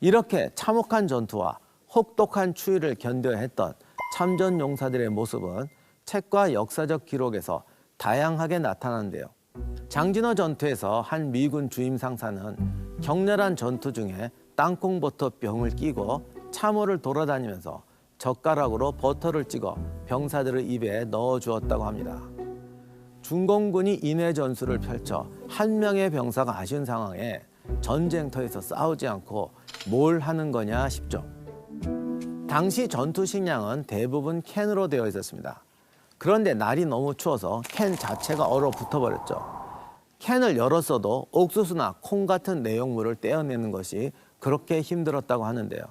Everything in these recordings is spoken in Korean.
이렇게 참혹한 전투와 혹독한 추위를 견뎌야 했던 참전 용사들의 모습은 책과 역사적 기록에서 다양하게 나타나는데요. 장진호 전투에서 한 미군 주임 상사는 격렬한 전투 중에 땅콩버터 병을 끼고 참호를 돌아다니면서 젓가락으로 버터를 찍어 병사들의 입에 넣어 주었다고 합니다. 중공군이 인해 전술을 펼쳐 한 명의 병사가 아쉬운 상황에 전쟁터에서 싸우지 않고 뭘 하는 거냐 싶죠. 당시 전투 식량은 대부분 캔으로 되어 있었습니다. 그런데 날이 너무 추워서 캔 자체가 얼어 붙어 버렸죠. 캔을 열었어도 옥수수나 콩 같은 내용물을 떼어내는 것이 그렇게 힘들었다고 하는데요.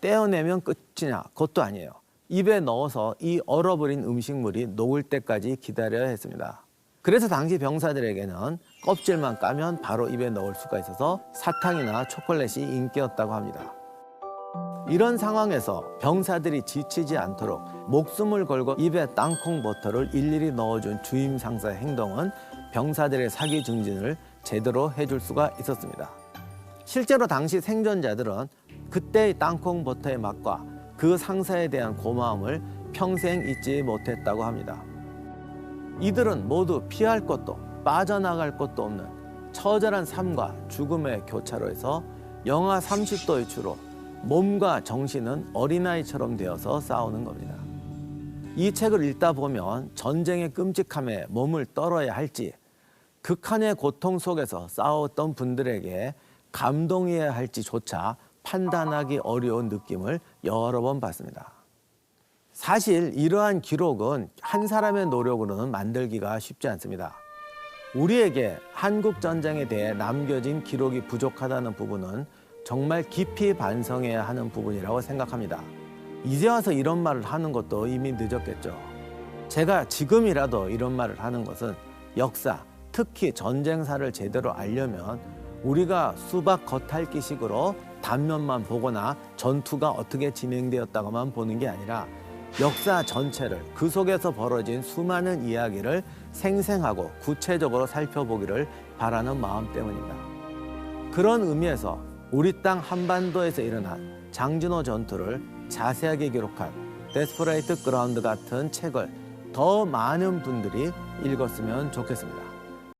떼어내면 끝이냐? 그것도 아니에요. 입에 넣어서 이 얼어버린 음식물이 녹을 때까지 기다려야 했습니다. 그래서 당시 병사들에게는 껍질만 까면 바로 입에 넣을 수가 있어서 사탕이나 초콜릿이 인기였다고 합니다. 이런 상황에서 병사들이 지치지 않도록 목숨을 걸고 입에 땅콩 버터를 일일이 넣어준 주임 상사의 행동은 병사들의 사기 증진을 제대로 해줄 수가 있었습니다. 실제로 당시 생존자들은 그때의 땅콩 버터의 맛과 그 상사에 대한 고마움을 평생 잊지 못했다고 합니다. 이들은 모두 피할 것도 빠져나갈 것도 없는 처절한 삶과 죽음의 교차로에서 영하 30도의 추로 몸과 정신은 어린아이처럼 되어서 싸우는 겁니다. 이 책을 읽다 보면 전쟁의 끔찍함에 몸을 떨어야 할지 극한의 고통 속에서 싸웠던 분들에게 감동해야 할지조차 판단하기 어려운 느낌을 여러 번 받습니다. 사실 이러한 기록은 한 사람의 노력으로는 만들기가 쉽지 않습니다. 우리에게 한국 전쟁에 대해 남겨진 기록이 부족하다는 부분은 정말 깊이 반성해야 하는 부분이라고 생각합니다. 이제 와서 이런 말을 하는 것도 이미 늦었겠죠. 제가 지금이라도 이런 말을 하는 것은 역사, 특히 전쟁사를 제대로 알려면 우리가 수박 겉핥기식으로 단면만 보거나 전투가 어떻게 진행되었다고만 보는 게 아니라 역사 전체를 그 속에서 벌어진 수많은 이야기를 생생하고 구체적으로 살펴보기를 바라는 마음 때문입니다. 그런 의미에서 우리 땅 한반도에서 일어난 장진호 전투를 자세하게 기록한 데스퍼레이트 그라운드 같은 책을 더 많은 분들이 읽었으면 좋겠습니다.